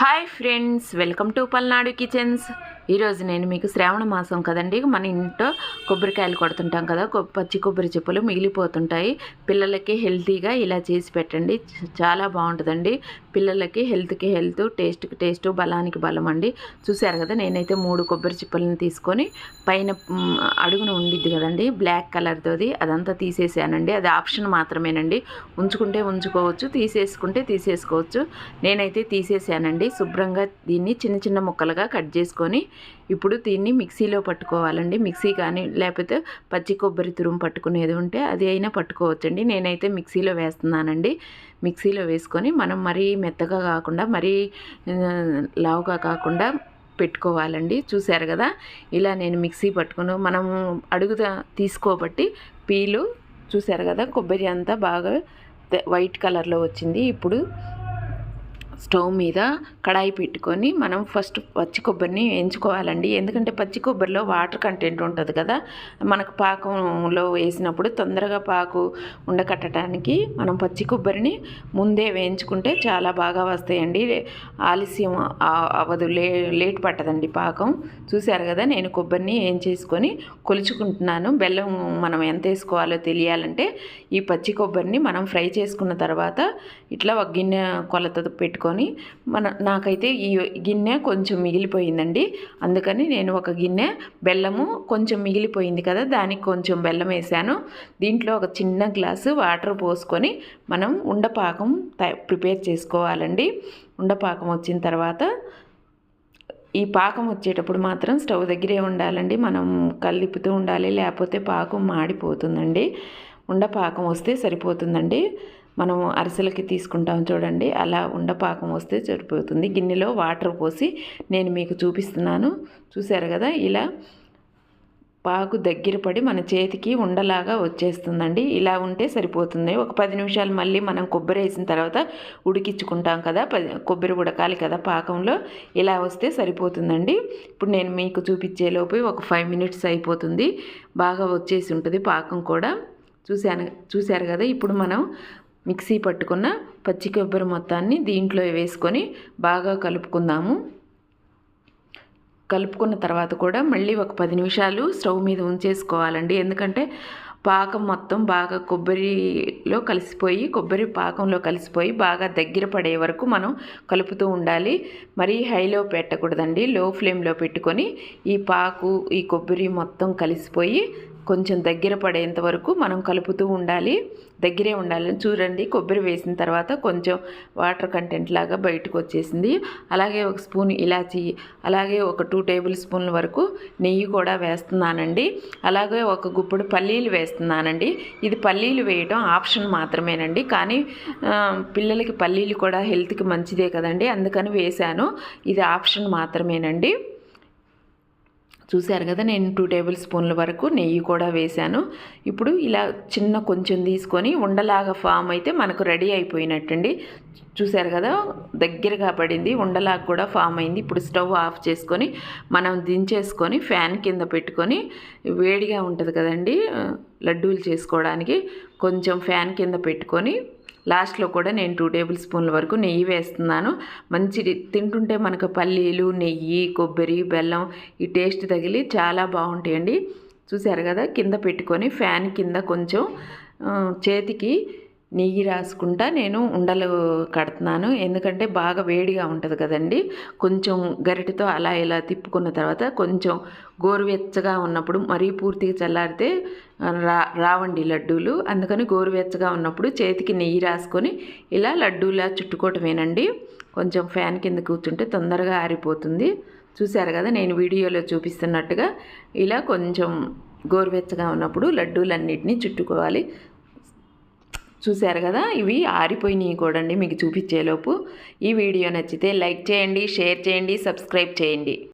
Hi friends welcome to Palnadu kitchens. ఈరోజు నేను మీకు శ్రావణ మాసం కదండి. మన ఇంట్లో కొబ్బరికాయలు కొడుతుంటాం కదా. పచ్చి కొబ్బరి చెప్పులు మిగిలిపోతుంటాయి. పిల్లలకి హెల్తీగా ఇలా చేసి పెట్టండి. చాలా బాగుంటుందండి. పిల్లలకి హెల్త్కి హెల్త్ టేస్ట్కి టేస్ట్ బలానికి బలం అండి. చూశారు కదా నేనైతే మూడు కొబ్బరి చిప్పలను తీసుకొని పైన అడుగున ఉండిద్ది కదండి. బ్లాక్ కలర్తోది అదంతా తీసేసానండి. అది ఆప్షన్ మాత్రమేనండి. ఉంచుకుంటే ఉంచుకోవచ్చు తీసేసుకుంటే తీసేసుకోవచ్చు. నేనైతే తీసేసానండి. శుభ్రంగా దీన్ని చిన్న చిన్న ముక్కలుగా కట్ చేసుకొని ఇప్పుడు దీన్ని మిక్సీలో పట్టుకోవాలండి. మిక్సీ కానీ లేకపోతే పచ్చి కొబ్బరి తురుము పట్టుకునేది ఉంటే అది అయినా పట్టుకోవచ్చండి. నేనైతే మిక్సీలో వేస్తున్నానండి. మిక్సీలో వేసుకొని మనం మరీ మెత్తగా కాకుండా మరీ లావుగా కాకుండా పెట్టుకోవాలండి. చూశారు కదా? ఇలా నేను మిక్సీ పట్టుకుని. మనం అడుగుదా తీసుకోబట్టి పీలు చూశారు కదా? కొబ్బరి అంతా బాగా వైట్ కలర్లో వచ్చింది. ఇప్పుడు స్టవ్ మీద కడాయి పెట్టుకొని మనం ఫస్ట్ పచ్చి కొబ్బరిని వేయించుకోవాలండి. ఎందుకంటే పచ్చి కొబ్బరిలో వాటర్ కంటెంట్ ఉంటుంది కదా. మనకు పాకంలో వేసినప్పుడు తొందరగా పాకు ఉండకట్టడానికి మనం పచ్చి కొబ్బరిని ముందే వేయించుకుంటే చాలా బాగా వస్తాయండి. ఆలస్యం అవ్వదు. లే లేట్ పట్టదండి పాకం. చూశారు కదా నేను కొబ్బరిని ఏం చేసుకొని కొలుచుకుంటున్నాను. బెల్లం మనం ఎంత వేసుకోవాలో తెలియాలంటే ఈ పచ్చి కొబ్బరిని మనం ఫ్రై చేసుకున్న తర్వాత ఇట్లా ఒక గిన్నె కొలత పెట్టుకొని మన నాకైతే ఈ గిన్నె కొంచెం మిగిలిపోయిందండి. అందుకని నేను ఒక గిన్నె బెల్లము కొంచెం మిగిలిపోయింది కదా దానికి కొంచెం బెల్లం వేసాను. దీంట్లో ఒక చిన్న గ్లాసు వాటర్ పోసుకొని మనం ఉండపాకం ప్రిపేర్ చేసుకోవాలండి. ఉండపాకం వచ్చిన తర్వాత ఈ పాకం వచ్చేటప్పుడు మాత్రం స్టవ్ దగ్గరే ఉండాలండి. మనం కలిపుతూ ఉండాలి లేకపోతే పాకం మాడిపోతుందండి. ఉండపాకం వస్తే సరిపోతుందండి. మనం అరిసెలకి తీసుకుంటాం చూడండి. అలా ఉండ పాకం వస్తే సరిపోతుంది. గిన్నెలో వాటర్ పోసి నేను మీకు చూపిస్తున్నాను. చూశారు కదా? ఇలా పాకు దగ్గర పడి మన చేతికి ఉండలాగా వచ్చేస్తుందండి. ఇలా ఉంటే సరిపోతుంది. ఒక పది నిమిషాలు మళ్ళీ మనం కొబ్బరి వేసిన తర్వాత ఉడికించుకుంటాం కదా? పది కొబ్బరి ఉడకాలి కదా పాకంలో? ఇలా వస్తే సరిపోతుందండి. ఇప్పుడు నేను మీకు చూపించేలోపు ఒక ఫైవ్ మినిట్స్ అయిపోతుంది. బాగా వచ్చేసి ఉంటుంది పాకం కూడా. చూశాను చూశారు కదా? ఇప్పుడు మనం మిక్సీ పట్టుకున్న పచ్చి కొబ్బరి మొత్తాన్ని దీంట్లో వేసుకొని బాగా కలుపుకుందాము. కలుపుకున్న తర్వాత కూడా మళ్ళీ ఒక పది నిమిషాలు స్టవ్ మీద ఉంచేసుకోవాలండి. ఎందుకంటే పాకం మొత్తం బాగా కొబ్బరిలో కలిసిపోయి కొబ్బరి పాకంలో కలిసిపోయి బాగా దగ్గర పడే వరకు మనం కలుపుతూ ఉండాలి. మరీ హైలో పెట్టకూడదండి. లో ఫ్లేమ్లో పెట్టుకొని ఈ పాకు ఈ కొబ్బరి మొత్తం కలిసిపోయి కొంచెం దగ్గర పడేంత వరకు మనం కలుపుతూ ఉండాలి. దగ్గరే ఉండాలి. చూడండి కొబ్బరి వేసిన తర్వాత కొంచెం వాటర్ కంటెంట్ లాగా బయటకు వచ్చేసింది. అలాగే ఒక స్పూన్ ఇలాచి అలాగే ఒక టూ టేబుల్ స్పూన్ల వరకు నెయ్యి కూడా వేస్తున్నానండి. అలాగే ఒక గుప్పుడు పల్లీలు వేస్తున్నానండి. ఇది పల్లీలు వేయటం ఆప్షన్ మాత్రమేనండి. కానీ పిల్లలకి పల్లీలు కూడా హెల్త్కి మంచిదే కదండి. అందుకని వేశాను. ఇది ఆప్షన్ మాత్రమేనండి. చూశారు కదా నేను టూ టేబుల్ స్పూన్ల వరకు నెయ్యి కూడా వేశాను. ఇప్పుడు ఇలా చిన్న కొంచెం తీసుకొని ఉండలాగా ఫామ్ అయితే మనకు రెడీ అయిపోయినట్టండి చూశారు కదా దగ్గరగా పడింది ఉండలాగా కూడా ఫామ్ అయింది. ఇప్పుడు స్టవ్ ఆఫ్ చేసుకొని మనం దించేసుకొని ఫ్యాన్ కింద పెట్టుకొని వేడిగా ఉంటుంది కదండి లడ్డూలు చేసుకోవడానికి కొంచెం ఫ్యాన్ కింద పెట్టుకొని లాస్ట్లో కూడా నేను టూ టేబుల్ స్పూన్ల వరకు నెయ్యి వేస్తున్నాను. మంచి తింటుంటే మనకు పల్లీలు నెయ్యి కొబ్బరి బెల్లం ఈ టేస్ట్ తగిలి చాలా బాగుంటాయండి. చూశారు కదా? కింద పెట్టుకొని ఫ్యాన్ కింద కొంచెం చేతికి నెయ్యి రాసుకుంటా నేను ఉండలు కడుతున్నాను. ఎందుకంటే బాగా వేడిగా ఉంటుంది కదండి. కొంచెం గరిటెతో అలా ఇలా తిప్పుకున్న తర్వాత కొంచెం గోరువెచ్చగా ఉన్నప్పుడు మరీ పూర్తిగా చల్లారితే రా రావండి లడ్డూలు. అందుకని గోరువెచ్చగా ఉన్నప్పుడు చేతికి నెయ్యి రాసుకొని ఇలా లడ్డూలా చుట్టుకోవటమేనండి. కొంచెం ఫ్యాన్ కింద కూర్చుంటే తొందరగా ఆరిపోతుంది. చూశారు కదా నేను వీడియోలో చూపిస్తున్నట్టుగా ఇలా కొంచెం గోరువెచ్చగా ఉన్నప్పుడు లడ్డూలన్నిటిని చుట్టుకోవాలి. చూశారు కదా? ఇవి ఆరిపోయినాయి కూడండి మీకు చూపించేలోపు. ఈ వీడియో నచ్చితే లైక్ చేయండి షేర్ చేయండి సబ్స్క్రైబ్ చేయండి.